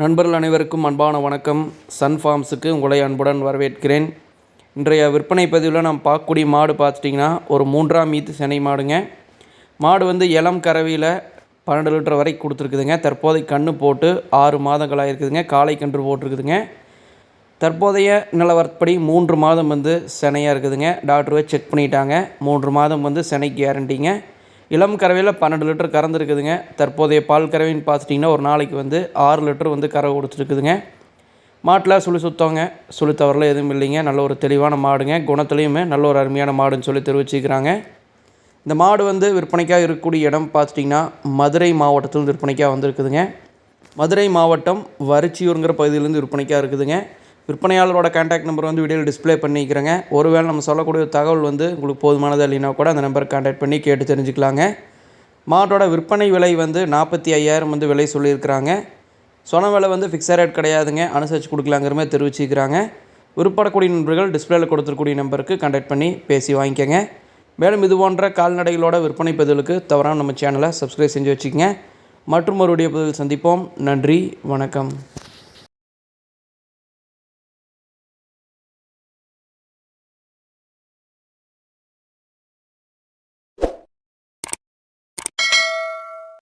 நண்பர்கள் அனைவருக்கும் அன்பான வணக்கம். சன் ஃபார்ம்ஸுக்கு உங்களை அன்புடன் வரவேற்கிறேன். இன்றைய விற்பனை பதிவில் நாம் பார்க்கக்கூடிய மாடு பார்த்துட்டிங்கன்னா ஒரு மூன்றாம் மீத்து செனை மாடுங்க. மாடு வந்து இளம் கறவையில் பன்னெண்டு லிட்டர் வரை கொடுத்துருக்குதுங்க. தற்போதைய கன்று போட்டு ஆறு மாதங்களாக இருக்குதுங்க காலை கன்று போட்டிருக்குதுங்க. தற்போதைய நிலவரப்படி மூன்று மாதம் வந்து செனையாக இருக்குதுங்க. டாக்டர் செக் பண்ணிட்டாங்க. மூன்று மாதம் வந்து செனை கேரண்டிங்க இளம் கறவையில் பன்னெண்டு லிட்டர் கறந்துருக்குதுங்க தற்போதைய பால் கறவைன்னு பார்த்துட்டிங்கன்னா ஒரு நாளைக்கு வந்து ஆறு லிட்டர் வந்து கறவை கொடுத்துருக்குதுங்க. மாட்டில் சுழி சுத்தவங்க சுழி தவறில் எதுவும் இல்லைங்க. நல்ல ஒரு தெளிவான மாடுங்க. குணத்துலேயுமே நல்ல ஒரு அருமையான மாடுன்னு சொல்லி தெரிவிச்சுக்கிறாங்க. இந்த மாடு வந்து விற்பனைக்காக இருக்கக்கூடிய இடம் பார்த்துட்டிங்கன்னா மதுரை மாவட்டத்தில் விற்பனைக்காக வந்திருக்குதுங்க. மதுரை மாவட்டம் வரிச்சியூருங்கிற பகுதியிலேருந்து விற்பனைக்காக இருக்குதுங்க. விற்பனையாளரோட கான்டாக்ட் நம்பர் வந்து வீடியோவில் டிஸ்ப்ளே பண்ணிக்கிறேங்க. ஒருவேளை நம்ம சொல்லக்கூடிய தகவல் வந்து உங்களுக்கு போதுமானது இல்லைன்னா கூட அந்த நம்பருக்கு கான்டாக்ட் பண்ணி கேட்டு தெரிஞ்சுக்கலாங்க. மாட்டோட விற்பனை விலை வந்து நாற்பத்தி ஐயாயிரம் வந்து விலை சொல்லியிருக்கிறாங்க. சொன்ன விலை வந்து ஃபிக்ஸட் ரேட் கிடையாதுங்க. அனுசரித்து கொடுக்கலாங்கிற மாதிரி தெரிவிச்சுக்கிறாங்க விற்படக்கூடிய நண்பர்கள் டிஸ்பிளேல கொடுத்துருக்கூடிய நம்பருக்கு கான்டாக்ட் பண்ணி பேசி வாங்கிக்கோங்க. மேலும் இது போன்ற கால்நடைகளோட விற்பனை பதிலுக்கு தவறான நம்ம சேனலை சப்ஸ்கிரைப் செஞ்சு வச்சுக்கோங்க. மற்றும் ஒரு வீடியோ பதில் சந்திப்போம். நன்றி. வணக்கம்.